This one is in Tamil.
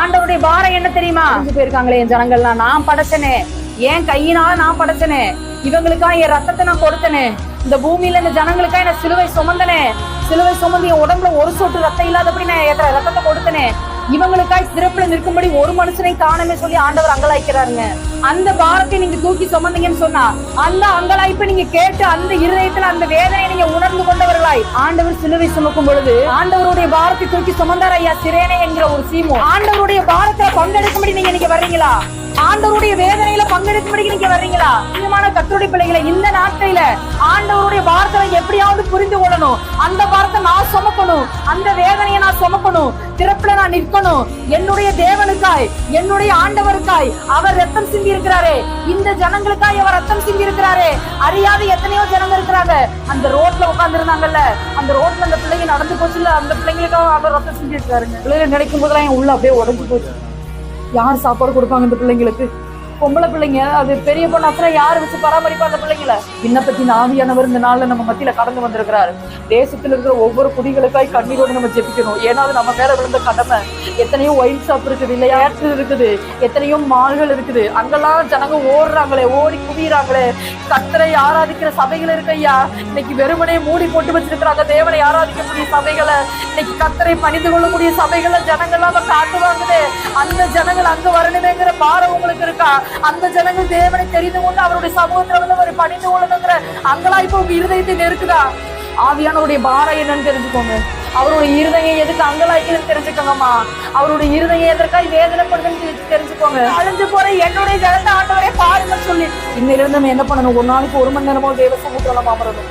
ஆண்டவருடைய பாரம் என்ன தெரியுமா? அஞ்சு போயிருக்காங்களே என் ஜனங்கள்லாம். நான் படைச்சனே. என் கையினால நான் படைச்சனே. இவங்களுக்கா என் ரத்தத்தை நான் கொடுத்தனே. இந்த பூமியில இந்த ஜனங்களுக்கா என்ன சிலுவை சுமந்தனே. சிலுவை சுமந்து என் உடம்புல ஒரு சொட்டு ரத்தம் இல்லாதபடி நான் என் ரத்தத்தை கொடுத்தனே. இவங்களுக்காய் சிறப்புல நிற்கும்படி ஒரு மனுஷனை காணமே சொல்லி ஆண்டவர் அங்கலாய்க்கிறாருங்க. அந்த பாரத்தை நீங்க தூக்கி சுமந்தீங்கன்னு சொன்னா அந்த அங்கலாய்ப்பை நீங்க கேட்டு அந்த இருதயத்துல அந்த வேதனையை நீங்க உணர்ந்து கொண்டவர்களாய். ஆண்டவர் சிலுவை சுமக்கும் பொழுது ஆண்டவருடைய பாரத்தை தூக்கி சுமந்தார் ஐயா சிரேனே என்கிற ஒரு சீமோ. ஆண்டவருடைய பாரத்துல பங்கெடுக்கும்படி நீங்க இன்னைக்கு வர்றீங்களா? ஆண்டவருடைய வேதனையில பங்கெடுக்கும்படி நீங்க வர்றீங்களா? அதிகமான கத்தருடைய பிள்ளைகளை இந்த நாட்களில ஆண்டவருடைய வார்த்தை எப்படியாவது புரிந்து கொள்ளணும். அந்த வார்த்தை நான் சுமக்கணும். அந்த வேதனையை நான் சுமக்கணும். நான் நிற்கணும். என்னுடைய தேவனுக்காய் என்னுடைய ஆண்டவருக்காய் அவர் ரத்தம் சிந்தி இருக்கிறாரே இந்த ஜனங்களுக்காய் அவர் ரத்தம் சிந்தி இருக்கிறாரே அறியாத எத்தனையோ ஜனங்க இருக்கிறாங்க. அந்த ரோட்ல உட்கார்ந்து இருந்தாங்கல்ல அந்த ரோட்ல அந்த பிள்ளைங்க நடந்து போச்சுல அந்த பிள்ளைங்களுக்காக அவர் ரத்தம் சிந்தி இருக்காருங்க பிள்ளைங்க நினைக்கும் போதெல்லாம் உள்ள அப்படியே உடஞ்சு போச்சு. யார் சாப்பாடு கொடுப்பாங்க இந்த பிள்ளைங்களுக்கு? பொம்பளை பிள்ளைங்க அது பெரிய பொண்ணு அப்புறம் யார் வச்சு பராமரிப்பா அந்த பிள்ளைங்கள? விண்ணப்பத்தின் ஆவியானவர் இந்த நாள்ல நம்ம மத்தியில கடந்து வந்திருக்கிறாரு. தேசத்துல இருக்கிற ஒவ்வொரு குடிகளுக்காய் கண்ணீரோடு நம்ம ஜெபிக்கணும். ஏன்னா அது நம்ம மேல விழுந்த கடமை. எத்தனையோ ஒயின் ஷாப் இருக்குது இல்லையா theatre இருக்குது எத்தனையோ மால்கள் இருக்குது. அங்கெல்லாம் ஜனங்க ஓடுறாங்களே ஓடி குவியறாங்களே. கத்தரை ஆராதிக்கிற சபைகள் இருக்கு ஐயா. இன்னைக்கு வெறுமனே மூடி போட்டு வச்சிருக்கிறாங்க தேவனை ஆராதிக்கக்கூடிய சபைகளை இன்னைக்கு கத்தரை பணிந்து கொள்ளக்கூடிய சபைகளை ஜனங்கள்லாம் அதை காட்டுவாங்களே அந்த ஜனங்கள் அங்க வரணுமேங்கிற பாரம் உங்களுக்கு இருக்கா? அந்த ஜனங்கள் தேவனை தெரிந்து கொண்டு அவருடைய சமூகத்துல வந்து அவர் பணிந்து கொள்ளணுங்கிற அங்கெல்லாம் இப்போ உங்க இருதயத்தை நெருக்குதா ஆவியானவருடைய பாரம் என்னன்னு தெரிஞ்சுக்கோங்க. அவருடைய இருதயம் எதுக்கு அங்கலாய்க்குதுன்னு தெரிஞ்சுக்கோங்கம்மா. அவருடைய இருதயம் எதற்காக வேதனைப்படுதுன்னு தெரிஞ்சுக்கோங்க. அழிஞ்சு போற என்னுடைய ஜனத்தை ஆண்டவரே பாருங்க சொல்லி. இன்னிருந்து நம்ம என்ன பண்ணணும்? ஒரு நாளைக்கு ஒரு மணி நேரமோ தேவ சமூகத்துல நம்ம அமரணும்.